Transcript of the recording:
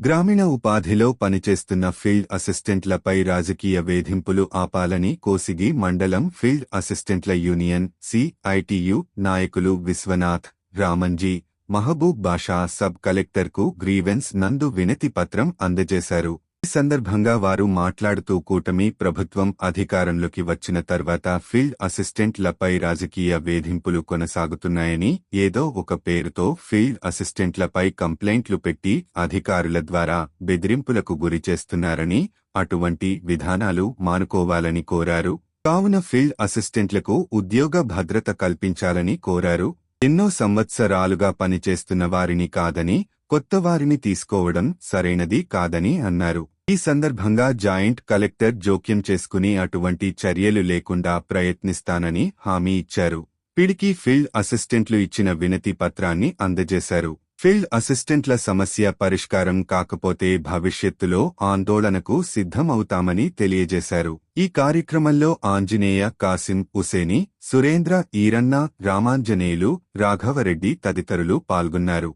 గ్రామీణ ఉపాధిలో పనిచేస్తున్న ఫీల్డ్ అసిస్టెంట్లపై రాజకీయ వేధింపులు ఆపాలని కోసిగి మండలం field అసిస్టెంట్ల union C I T U నాయకులు విశ్వనాథ్ రామంజీ మహబూబ్ బాషా సబ్ కలెక్టర్కు గ్రీవెన్స్ నందు వినతి పత్రం అందజేశారు. ఈ సందర్భంగా వారు మాట్లాడుతూ కూటమి ప్రభుత్వం అధికారంలోకి వచ్చిన తర్వాత ఫీల్డ్ అసిస్టెంట్లపై రాజకీయ వేధింపులు కొనసాగుతున్నాయని ఏదో ఒక పేరుతో ఫీల్డ్ అసిస్టెంట్లపై కంప్లైంట్లు పెట్టి అధికారుల ద్వారా బెదిరింపులకు గురి చేస్తున్నారని అటువంటి విధానాలు మానుకోవాలని కోరారు. కావున ఫీల్డ్ అసిస్టెంట్లకు ఉద్యోగ భద్రత కల్పించాలని కోరారు. ఎన్నో సంవత్సరాలుగా పనిచేస్తున్న వారిని కాదని కొత్త వారిని తీసుకోవడం సరైనది కాదని అన్నారు. ఈ సందర్భంగా జాయింట్ కలెక్టర్ జోక్యం చేసుకుని అటువంటి చర్యలు లేకుండా ప్రయత్నిస్తానని హామీ ఇచ్చారు. పిడికి ఫీల్డ్ అసిస్టెంట్లు ఇచ్చిన వినతి పత్రాన్ని అందజేశారు. ఫీల్డ్ అసిస్టెంట్ల సమస్య పరిష్కారం కాకపోతే భవిష్యత్తులో ఆందోళనకు సిద్ధమవుతామని తెలియజేశారు. ఈ కార్యక్రమంలో ఆంజనేయ కాసిం హుసేని సురేంద్ర ఈరన్న రామాంజనేయులు రాఘవరెడ్డి తదితరులు పాల్గొన్నారు.